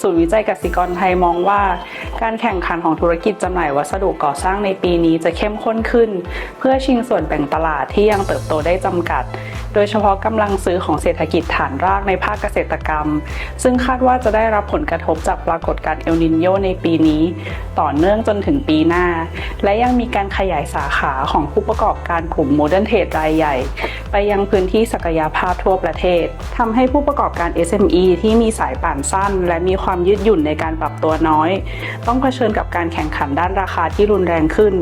ศูนย์วิจัยกสิกรไทยมองว่า การแข่งขันของธุรกิจจำหน่ายวัสดุก่อสร้างในปีนี้จะเข้มข้นขึ้น เพื่อชิงส่วนแบ่งตลาดที่ยังเติบโตได้จำกัด โดยเฉพาะกำลังซื้อของเศรษฐกิจฐานรากในภาคเกษตรกรรม ซึ่งคาดว่าจะได้รับผลกระทบจากปรากฏการณ์เอลนินโยในปีนี้ ต่อเนื่องจนถึงปีหน้า และยังมีการขยายสาขาของผู้ประกอบการกลุ่มโมเดิร์นเทรดรายใหญ่ ไปยังพื้นที่ศักยภาพทั่วประเทศทำให้ผู้ประกอบการ SME ที่มีสายป่านสั้น และมีความยืดหยุ่นในการปรับตัวน้อย ต้องเผชิญกับการแข่งขันด้านราคาที่รุนแรงขึ้น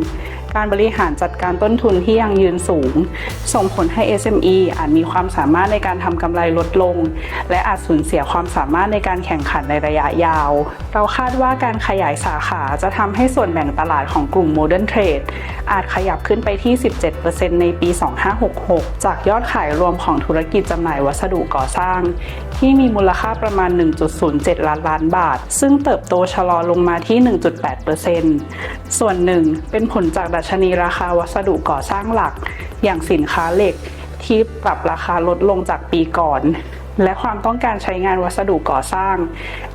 การบริหารจัดการต้นทุนที่ยังยืนสูง ส่งผลให้ SME อาจมีความสามารถในการทำกำไรลดลง และอาจสูญเสียความสามารถในการแข่งขันในระยะยาว เราคาดว่าการขยายสาขาจะทำให้ส่วนแบ่งตลาดของกลุ่ม Modern Trade อาจขยับขึ้นไปที่ 17%ในปี 2566 จากยอดขายรวมของธุรกิจจำหน่ายวัสดุก่อสร้าง ที่มีมูลค่าประมาณ 1.07 ล้านล้านบาท ซึ่งเติบโตชะลอลงมาที่ 1.8%ส่วนหนึ่งเป็นผลจากดัชนีราคาวัสดุก่อสร้างหลัก อย่างสินค้าเหล็กที่ปรับราคาลดลงจากปีก่อน และความต้องการใช้งานวัสดุก่อสร้าง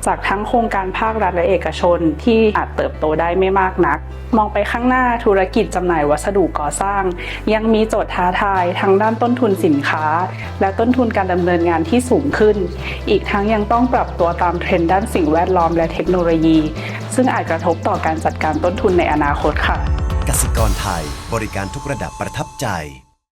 จากทั้งโครงการภาครัฐและเอกชนที่อาจเติบโตได้ไม่มากนัก มองไปข้างหน้าธุรกิจจำหน่ายวัสดุก่อสร้าง ยังมีโจทย์ท้าทายทั้งด้านต้นทุนสินค้า และต้นทุนการดำเนินงานที่สูงขึ้น อีกทั้งยังต้องปรับตัวตามเทรนด์ด้านสิ่งแวดล้อมและเทคโนโลยี ซึ่งอาจกระทบต่อการจัดการต้นทุนในอนาคตค่ะกสิกรไทย บริการทุกระดับประทับใจ